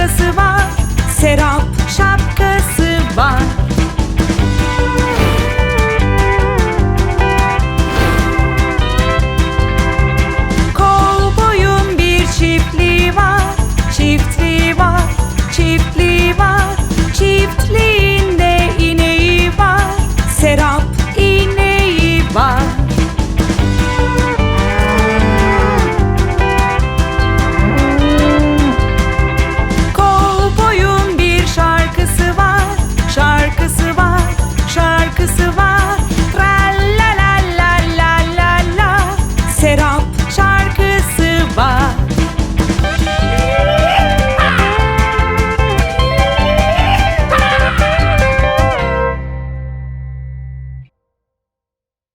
arkası var. Serap Và